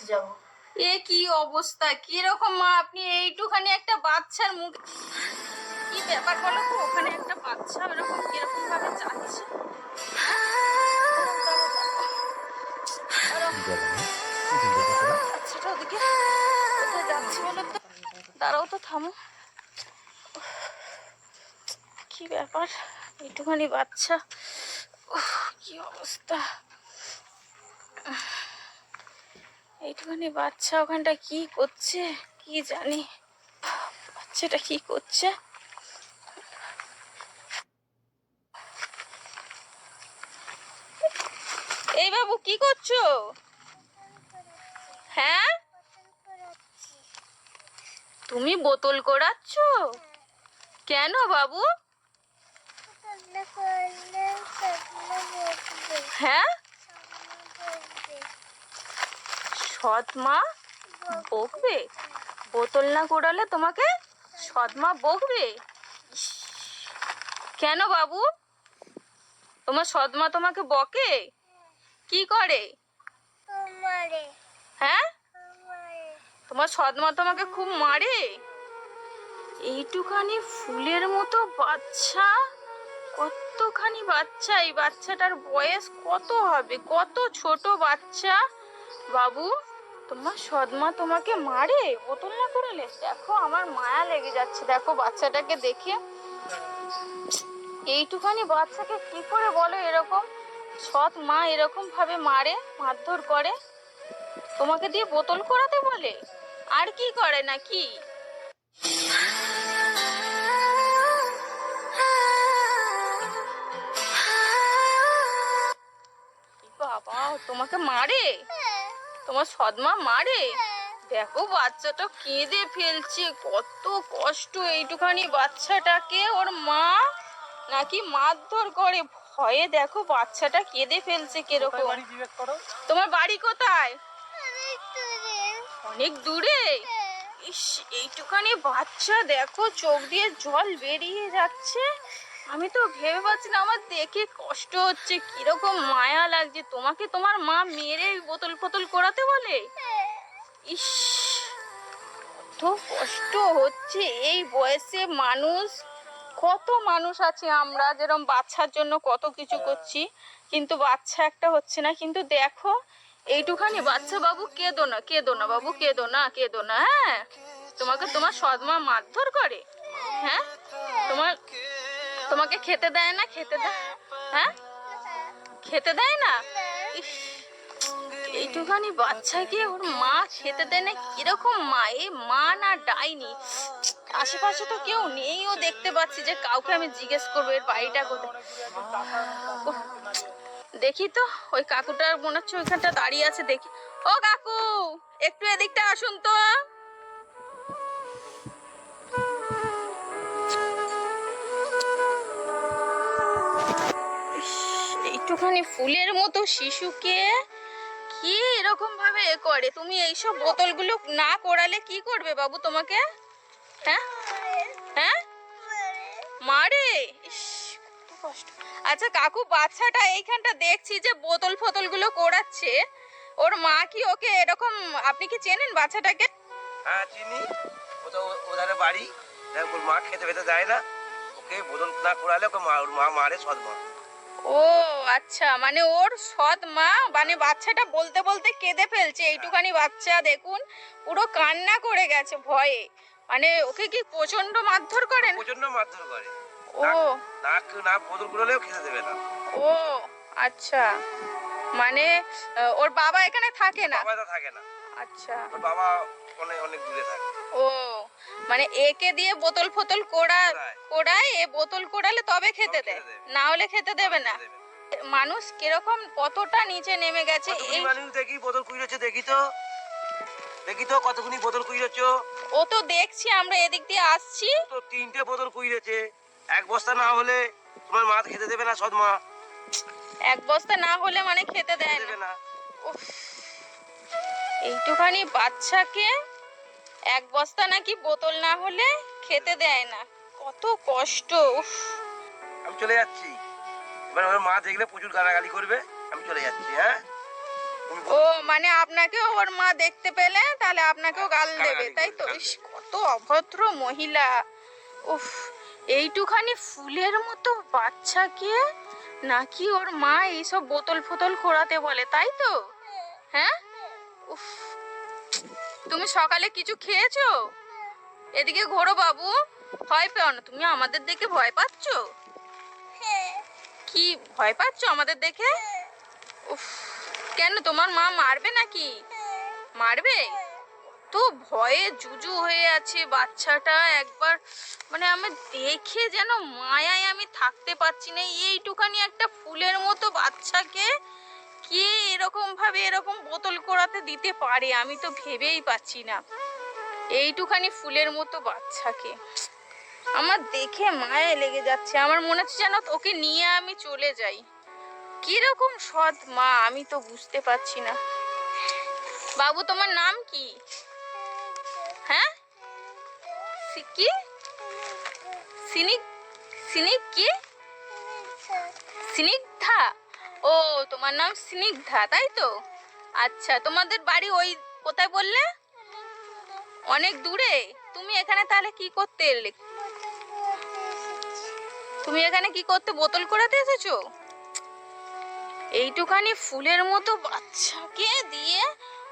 দেখতে যাব। এ কি অবস্থা? কি রকম মা আপনি এইটুখানি একটা বাচ্চার মুখ কি ব্যাপার বলো তো? ওখানে একটা বাচ্চা এরকম কীরকম ভাবে যাচ্ছে বাচ্চাটা ওদিকে। যাচ্ছে বলো তো? দাঁড়াও তো থামো। কি ব্যাপার? এইটুখানি বাচ্চা। কি অবস্থা? এইটুখানি বাচ্চা ওখানটা কি করছে? কি জানি। বাচ্চাটা কি করছে? এই বাবু, কি করছ? হ্যাঁ? তুমি বোতল করাচ্ছ কেন বাবু? হ্যাঁ? সৎ মা বকবে? বোতল না করালে তোমাকে সৎ মা বকবে কেন বাবু? তোমার সৎ মা তোমাকে বকে? কি করে? হ্যাঁ? তোমার সৎ মা তোমাকে খুব মারে? এইটুখানি ফুলের মতো বাচ্চা? কতখানি বাচ্চা? এই বাচ্চাটার বয়স কত হবে? কত ছোট বাচ্চা? বাবু? তোমার সদমা তোমাকে মারে? বোতল না করালে দেখো, আমার মায়া লেগে যাচ্ছে। দেখো, বাচ্চাটাকে দেখে। এইটুখানি বাচ্চাকে কি করে বলো এরকম? সৎ মা এরকম ভাবে মারে, মারধর করে? তোমাকে দিয়ে বোতল করাতে বলে? আর কি করে নাকি? বাবা, তোমাকে মারে? তোমার সদমা মারে? দেখো বাচ্চাটা কেঁদে ফেলছে কত কষ্ট এইটুখানি বাচ্চাটাকে ওর মা নাকি মারধর করে। ভয়ে দেখো বাচ্চাটা কেঁদে ফেলছে কীরকম। তোমার বাড়ি কোথায়? অনেক দূরে? ইস এইটুখানি বাচ্চা দেখো চোখ দিয়ে জল বেরিয়ে যাচ্ছে। আমি তো ভেবে পাচ্ছি না, আমার দেখে কষ্ট হচ্ছে, কীরকম মায়া লাগছে। তোমাকে তোমার মা মেরে বোতল ফোতল করাতে বলে? ইস, কত কষ্ট হচ্ছে, এই বয়সে মানুষ, কত মানুষ আছে আমরা যেরকম বাচ্চার জন্য কত কিছু করছি, কিন্তু বাচ্চা একটা হচ্ছে না। কিন্তু দেখো, এইটুখানি বাচ্চা বাবু কেঁদো না কেঁদো না বাবু, কেঁদো না কেঁদো না হ্যাঁ? তোমাকে তোমার সদমা মারধর করে হ্যাঁ? তোমার তোমাকে খেতে দেয় না? খেতে দেয়? হ্যাঁ? খেতে দেয় না? এইটুখানি বাচ্চাকে ওর মা খেতে দেয় না? কীরকম মা? এ মা না ডাইনি। আশেপাশে তো কেউ নেই ও দেখতে পাচ্ছি যে কাউকে আমি জিজ্ঞেস করব এর বাড়িটা কোথায়। দেখি তো, ওই কাকুটার মনে হচ্ছে ওইখানটা দাঁড়িয়ে আছে, দেখি। ও কাকু, একটু এদিকটা আসুন তো। এইটুখানি ফুলের মতো শিশুকে কি এরকম ভাবে করে? তুমি এইসব বোতলগুলো না করালে কি করবে বাবু তোমাকে? হ্যাঁ? হ্যাঁ? মারে? আচ্ছা কাকু, বাচ্চাটা এইখানটা দেখছি যে বোতল ফোতলগুলো করাচ্ছে ওর মা কি ওকে এরকম, আপনি কি চেনেন বাচ্চাটাকে? হ্যাঁ চিনি। ও তো ও- ওধারে বাড়ি। ওর মা খেতে খেতে দেয় না। ওকে বোধন না করালে ওকে মা ওর মা মারে সদমা। ও আচ্ছা মানে ওর সৎ মা মানে বাচ্চাটা বলতে বলতে কেঁদে ফেলছে এইটুখানি বাচ্চা দেখুন পুরো কান্না করে গেছে ভয়ে। মানে ওকে কি প্রচণ্ড মারধর করেন? প্রচণ্ড মারধর করে। ও। না না বোতল করালেও খেতে দেবে না। ও আচ্ছা মানে ওর বাবা এখানে থাকে না? বাবা থাকে না। আচ্ছা। ওর বাবা অনেক অনেক দূরে থাকে। ও মানে একে দিয়ে বোতল ফোতল কোড়া কোড়ায়। এ বোতল কোড়ালে তবে খেতে দেয় না হলে খেতে দেবে না। মানুষ কীরকম কতটা নিচে নেমে গেছে এই মানুষ দেখি বোতল কুইরেছে দেখি তো। দেখি তো কতগুলি বোতল কুইরেছ ও তো দেখছি আমরা এদিক দিয়ে আসছি। তো তিনটে বোতল কুইরেছে এক বস্তা না হলে তোমার মা খেতে দেবে না সদমা এক বস্তা না হলে মানে খেতে দেয় না। এইটুখানি বাচ্চাকে এক বস্তা নাকি বোতল না হলে খেতে দেয় না। কত কষ্ট উফ। আমি চলে যাচ্ছি। এবার ওর মা দেখলে প্রচুর গালাগালি করবে আমি চলে যাচ্ছি হ্যাঁ? ও মানে আপনাকেও ওর মা দেখতে পেলে তাহলে আপনাকেও গাল দেবে তাই তো? ইস কত অভদ্র মহিলা। উফ এইটুখানি ফুলের মতো বাচ্চাকে নাকি ওর মা এইসব বোতল ফোতল খোড়াতে বলে তাই তো? হ্যাঁ? উফ তুমি সকালে কিছু খেয়েছো? এদিকে ঘোরো বাবু, ভয় পেও না, তুমি আমাদের দেখে ভয় পাচ্ছো? কি, ভয় পাচ্ছো আমাদের দেখে? উফ, কেন তোমার মা মারবে নাকি? মারবে? তো ভয়ে জুজু হয়ে আছে বাচ্চাটা, একবার মানে আমি দেখে যেন মায়ায় আমি থাকতে পারছি না, এইটুখানি একটা ফুলের মতো বাচ্চাকে কে এরকম ভাবে এরকম বোতল করাতে দিতে পারে আমি তো ভেবেই পাচ্ছি না। এইটুখানি ফুলের মতো বাচ্চাকে। আমার দেখে মায়া লেগে যাচ্ছে। আমার মনে হচ্ছে যেন ওকে নিয়ে আমি চলে যাই। কীরকম সৎ মা আমি তো বুঝতে পারছি না। বাবু তোমার নাম কি? হ্যাঁ? কি? সিনিক সিনিক কি? স্নিগ্ধা ও, তোমার নাম স্নিগ্ধা, তাই তো? আচ্ছা তোমাদের বাড়ি ওই কোথায় বললে? অনেক দূরে? তুমি এখানে তাহলে কি করতে এলে? তুমি এখানে কি করতে বোতল করাতে এসেছ? এইটুখানি ফুলের মতো বাচ্চাকে দিয়ে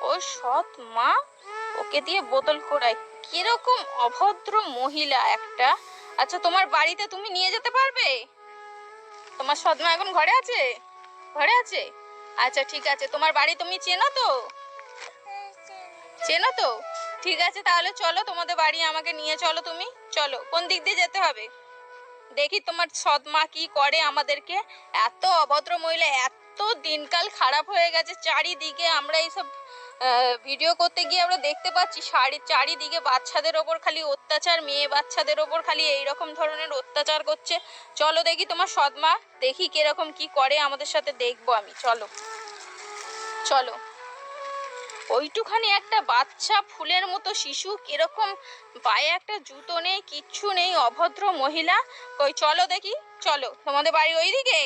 ও সৎ মা ওকে দিয়ে বোতল করায় কীরকম অভদ্র মহিলা একটা। আচ্ছা তোমার বাড়িতে তুমি নিয়ে যেতে পারবে? তোমার সৎ মা এখন ঘরে আছে? ঘরে আছে? আচ্ছা ঠিক আছে। তোমার বাড়ি তুমি চেনো তো? চেনো তো? ঠিক আছে, তাহলে চলো, তোমাদের বাড়ি আমাকে নিয়ে চলো তুমি। চলো, কোন দিক দিয়ে যেতে হবে? দেখি তোমার সৎ মা কি করে আমাদেরকে। এত অভদ্র মহিলা, এত দিনকাল খারাপ হয়ে গেছে, চারিদিকে আমরা এইসব ভিডিও করতে গিয়ে আমরা দেখতে পাচ্ছি শাড়ি চারিদিকে বাচ্চাদের ওপর খালি অত্যাচার, মেয়ে বাচ্চাদের ওপর খালি এই রকম ধরনের অত্যাচার করছে। চলো দেখি তোমার সৎ মা দেখি কীরকম কি করে, আমাদের সাথে দেখব আমি। চলো। চলো। ওইটুখানি একটা বাচ্চা, ফুলের মতো শিশু, কীরকম পায়ে একটা জুতো নেই, কিচ্ছু নেই, অভদ্র মহিলা। কই, চলো দেখি, চলো। তোমাদের বাড়ি ওইদিকে?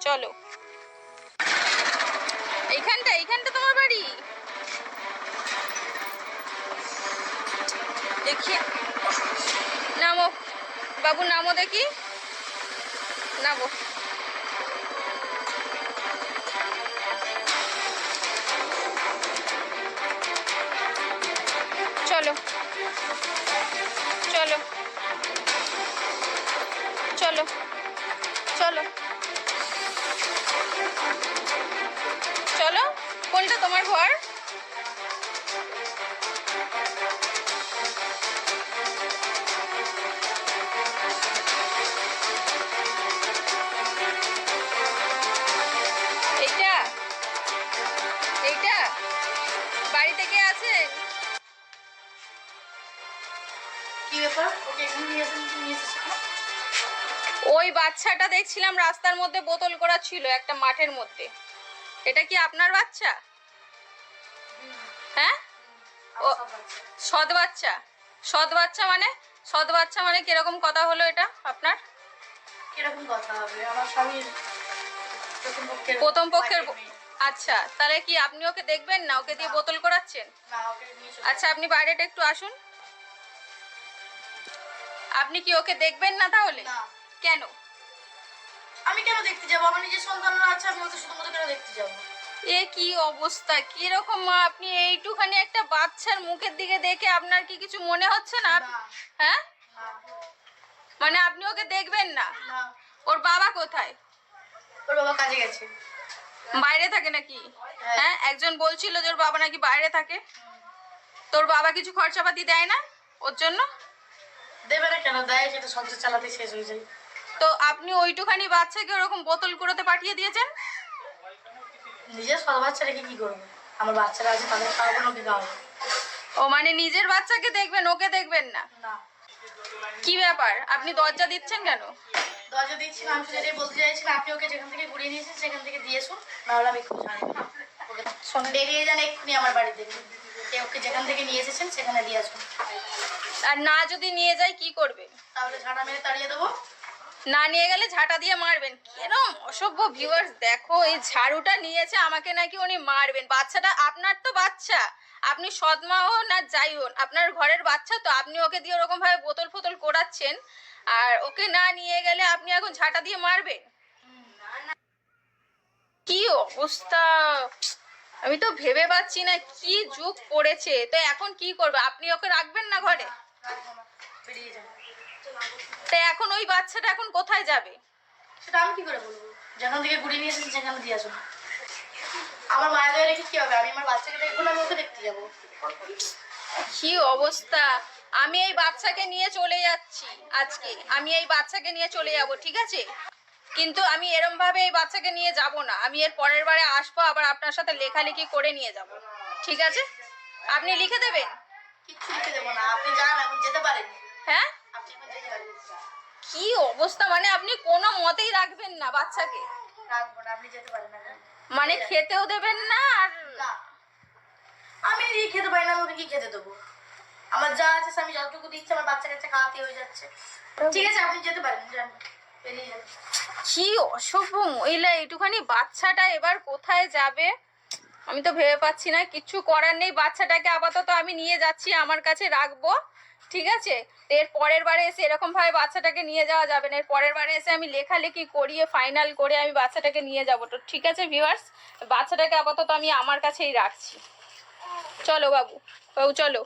চলো। এইখানটা এইখানটা তোমার বাড়ি? দেখি। নামো। বাবু নামো দেখি। নামো। ওই বাচ্চাটা দেখছিলাম রাস্তার মধ্যে বোতল করা ছিল একটা মাঠের মধ্যে। এটা কি আপনার বাচ্চা? হ্যাঁ? ও। সৎ বাচ্চা। সৎ বাচ্চা। মানে? সৎ বাচ্চা মানে কীরকম কথা হলো এটা আপনার? কীরকম কথা হবে? আমার স্বামীর প্রথম পক্ষের। আচ্ছা তাহলে কি আপনি ওকে দেখবেন না? ওকে দিয়ে বোতল করাচ্ছেন? আচ্ছা আপনি বাইরেটা একটু আসুন। আপনি কি ওকে দেখবেন না তাহলে? কেন? আমি কেন দেখতে যাব? আমার নিজের সন্তানরা আছে আমি ওদের শুধুমাত্র কেন দেখতে যাব? এ কি অবস্থা? কীরকম মা আপনি এইটুখানি একটা বাচ্চার মুখের দিকে দেখে আপনার কি কিছু মনে হচ্ছে না? হ্যাঁ? মানে আপনি ওকে দেখবেন না? না। ওর বাবা কোথায়? ওর বাবা কাজে গেছে। বাইরে থাকে নাকি? হ্যাঁ। হ্যাঁ একজন বলছিল যে ওর বাবা নাকি বাইরে থাকে। তোর বাবা কিছু খরচাপাতি দেয় না ওর জন্য? দেবে না কেন? দেয় সেটা সংসার চালাতে শেষ হয়ে যায়। তো আপনি ওইটুখানি বাচ্চাকে ওরকম বোতল কুড়োতে পাঠিয়ে দিয়েছেন? নিজের সব বাচ্চা রেখে কি করবে? আমার বাচ্চারা আছে তাদের খাওয়াবো না ওকে খাওয়াবো? ও মানে নিজের বাচ্চাকে দেখবেন ওকে দেখবেন না? কি ব্যাপার? আপনি দরজা দিচ্ছেন কেন? দরজা দিচ্ছি আমি এটাই বলতে চাইছিলাম আপনি ওকে যেখান থেকে ঘুরিয়ে নিয়েছেন সেখান থেকে দিয়ে শুন নাহলে আমি খুব জানি বেরিয়ে যান এক্ষুনি আমার বাড়িতে। এ ওকে যেখান থেকে নিয়ে এসেছেন সেখানে দিয়ে আসুন। আর না যদি নিয়ে যায় কি করবে? তাহলে ঝাড়া মেরে তাড়িয়ে দেবো। না নিয়ে গেলে ঝাঁটা দিয়ে মারবেন। কেরম অসভ্য ভিউয়ার্স দেখো এই ঝাড়ুটা নিয়েছে আমাকে নাকি উনি মারবেন। বাচ্চাটা আপনার তো বাচ্চা। আপনি সদমা হন আর যাই হন আপনার ঘরের বাচ্চা তো আপনি ওকে দিয়ে ওরকম ভাবে বোতল ফোতল করাচ্ছেন আর ওকে না নিয়ে গেলে আপনি এখন ঝাঁটা দিয়ে মারবেন? কি অবস্থা? আমি তো ভেবে পাচ্ছি না কি যুগ পড়েছে। তো এখন কি করবে? আপনি ওকে রাখবেন না ঘরে? তো এখন ওই বাচ্চাটা এখন কোথায় যাবে? সেটা আমি কি করে বলব? যেখান থেকে নিয়ে এসেছেন সেখানে দিয়ে আসুন। আমার মায়ের গায়ে রেখে কি হবে? আমি আমার বাচ্চাকে দেখব না আমি ওকে দেখতে যাব। কি অবস্থা? আমি এই বাচ্চাকে নিয়ে চলে যাচ্ছি আজকে। আমি এই বাচ্চাকে নিয়ে চলে যাব ঠিক আছে? কিন্তু আমি এরম ভাবে এই বাচ্চাকে নিয়ে যাব না। আমি এর পরের বারে আসব আবার আপনার সাথে লেখালেখি করে নিয়ে যাব। ঠিক আছে? আপনি লিখে দেবেন? কিচ্ছু লিখে দেবো না আপনি যান এখন যেতে পারেন। হ্যাঁ? আপনি এখন যেতে পারেন। কি অবস্থা? মানে আপনি কোনো মতেই রাখবেন না বাচ্চাকে। রাখব না আপনি যেতে পারেন এখন মানে খেতেও দেবেন না আর আমি খেতে পারি না আমি ওকে কি খেতে দেবো? আমার যা আছে আমি যতটুকু দিচ্ছি আমার বাচ্চা কাচ্চা খাওয়াতে হয়ে যাচ্ছে। ঠিক আছে আপনি যেতে পারেন কি অসভ্য মহিলা একটুখানি বাচ্চাটা এবার কোথায় যাবে? আমি তো ভেবে পাচ্ছি না কিচ্ছু করার নেই, বাচ্চাটাকে আপাতত আমি নিয়ে যাচ্ছি, আমার কাছে রাখব, ঠিক আছে? এর পরের বারে এসে এরকম ভাবে বাচ্চাটাকে নিয়ে যাওয়া যাবে না, এর পরের বারে এসে আমি লেখালেখি করিয়ে ফাইনাল করে আমি বাচ্চাটাকে নিয়ে যাব তো, ঠিক আছে ভিউয়ার্স বাচ্চাটাকে আপাতত আমি আমার কাছেই রাখছি। চলো বাবু বাবু চলো।